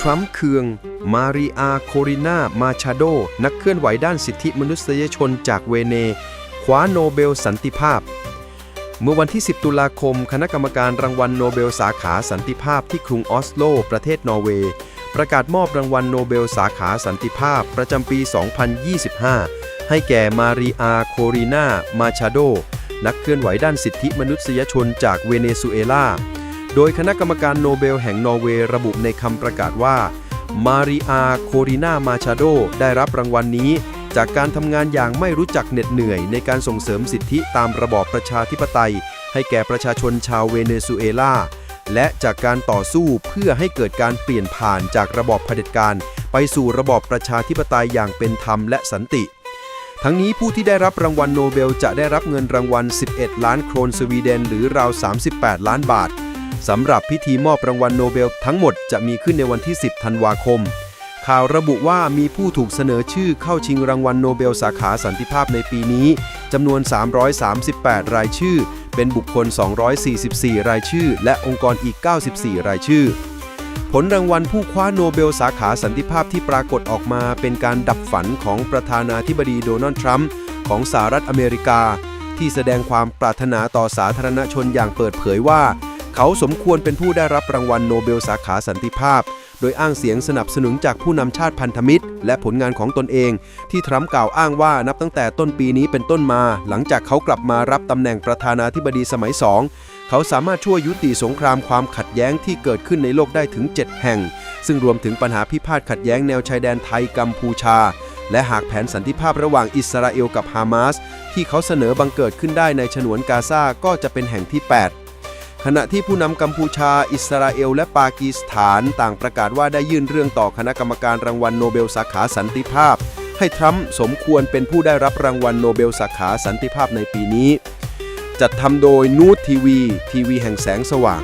ทรัมป์เคือง มาริอาโครินามาชาโด นักเคลื่อนไหวด้านสิทธิมนุษยชนจากเวเนคว้าโนเบลสันติภาพ เมื่อวันที่ 10 ตุลาคม คณะกรรมการรางวัลโนเบลสาขาสันติภาพที่กรุงออสโล ประเทศนอร์เวย์ประกาศมอบรางวัลโนเบลสาขาสันติภาพประจำปี 2025 ให้แก่มาริอาโครินามาชาโด นักเคลื่อนไหวด้านสิทธิมนุษยชนจากเวเนซุเอลา โดยคณะกรรมการโนเบลแห่งนอร์เวย์ระบุในคำประกาศว่ามาริอาโครินามาชาโดได้รับรางวัลนี้ จากการทำงานอย่างไม่รู้จักเหน็ดเหนื่อย ในการส่งเสริมสิทธิตามระบอบประชาธิปไตย ให้แก่ประชาชนชาวเวเนซุเอลาและจากการต่อสู้เพื่อให้เกิดการเปลี่ยนผ่านจากระบอบเผด็จการ ไปสู่ระบอบประชาธิปไตยอย่างเป็นธรรมและสันติ ทั้งนี้ผู้ที่ได้รับรางวัลโนเบลจะได้รับเงินรางวัล 11 ล้านโครนสวีเดน หรือราว 38 ล้านบาท สำหรับพิธีมอบรางวัลโนเบลทั้งหมดจะมีขึ้นในวันที่ 10 ธันวาคม ข่าวระบุว่ามีผู้ถูกเสนอชื่อเข้าชิงรางวัลโนเบลสาขาสันติภาพในปีนี้จำนวน 338 รายชื่อ เป็นบุคคล 244 รายชื่อ และองค์กรอีก 94 รายชื่อ ผลรางวัลผู้คว้าโนเบลสาขาสันติภาพที่ปรากฏออกมาเป็นการดับฝันของประธานาธิบดีโดนัลด์ทรัมป์ของสหรัฐอเมริกา ที่แสดงความปรารถนาต่อสาธารณชนอย่างเปิดเผยว่า เขาสมควรเป็นผู้ได้รับรางวัลโนเบลสาขาสันติภาพ โดยอ้างเสียงสนับสนุนจากผู้นำชาติพันธมิตร และผลงานของตนเอง ที่ทรัมป์กล่าวอ้างว่านับตั้งแต่ต้นปีนี้เป็นต้นมา หลังจากเขากลับมารับตำแหน่งประธานาธิบดีสมัยสองเขาสามารถช่วยยุติสงครามความขัดแย้งที่เกิดขึ้นในโลกได้ถึง 7 แห่ง ซึ่งรวมถึงปัญหาพิพาทขัดแย้งแนวชายแดนไทยกัมพูชา และหากแผนสันติภาพระหว่างอิสราเอลกับฮามาสที่เขาเสนอบังเกิดขึ้นได้ในฉนวนกาซาก็จะเป็นแห่งที่ 8 ขณะที่ผู้นำกัมพูชา อิสราเอล และปากีสถาน ต่างประกาศว่าได้ยื่นเรื่องต่อคณะกรรมการรางวัลโนเบลสาขาสันติภาพ ให้ทรัมป์สมควรเป็นผู้ได้รับรางวัลโนเบลสาขาสันติภาพในปีนี้ จัดทำโดยนูตทีวี ทีวีแห่งแสงสว่าง